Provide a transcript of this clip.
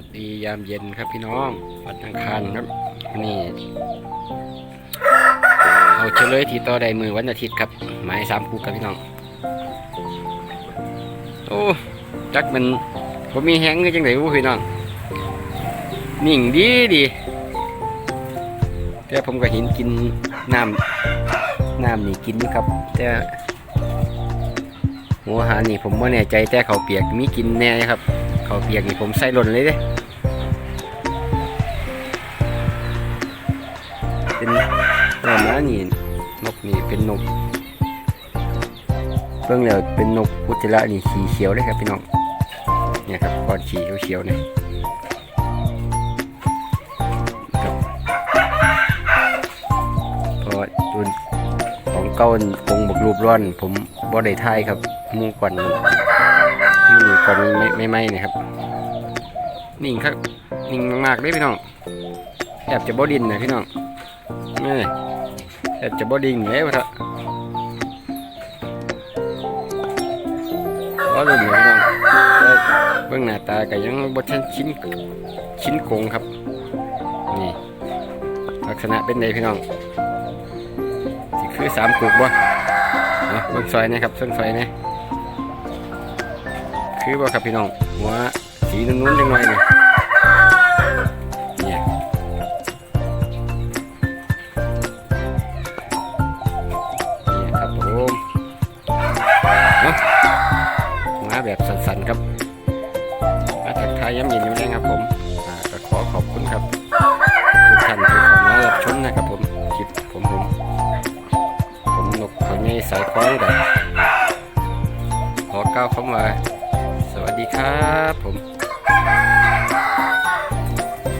วัสดียามเย็นครับพี่น้องวันอังคารครับนี่เอาเฉลยที่ต่อใดมือวันอาทิตย์ครับหมายสามคู่ครับพี่น้องโอ้จักมันผมมีแห้งก็จังไดวู้พี่น้องนิ่งดีดีแต่ผมก็เห็นกินน้ำน้ำนี่กินอยู่ครับ แต่หัวอาหารนี่ผมไม่แน่ใจแต่เขาวเปียกมีกินแน่ครับ เขาเปียกนี่ผมใส่หล่นเลยเด้เป็นนกมานี่นกนี่เป็นนกเบิ่งแล้วเป็นนกอุจจาระนี่สีเขียวเลยครับพี่น้องเนี่ยครับก้อนสีเขียวๆเนี่ยครับเพราะจุนของเก้าคงบกรูปร้อน ผมบ่ได้ทายครับหมูก่อน ก่อนไม่ไม่ไม่นะครับ นิ่งครับนิ่งมากๆเลยพี่น้องแอบจะบ่ดินนะพี่น้องนี่แอบจะบ่ดิ่งเลยพะเถอะบ่ดินเลยพี่น้องเบื้องหน้าตาก็ยังบ่ทันชิ้นชิ้นโกงครับนี่ลักษณะเป็นไงพี่น้องคือสามกุกบ่เนาะเบิ่งซอยนะครับเส้นซอยนี่ คือบ่าครับพี่น้องหัวสีนุ่นๆจังหน่อยนี่เนี่ยนี่ครับผมเนาะหมาแบบสันๆครับมาทักทายย้ำเย็นอยู่แรงครับผมก็ขอขอบคุณครับทุกท่านที่เข้ามารับชมนะครับผมคลิปผมผมผมนกเขาใหญ่สายคล้องกันขอกล่าวคำว่าสวัสดีับผม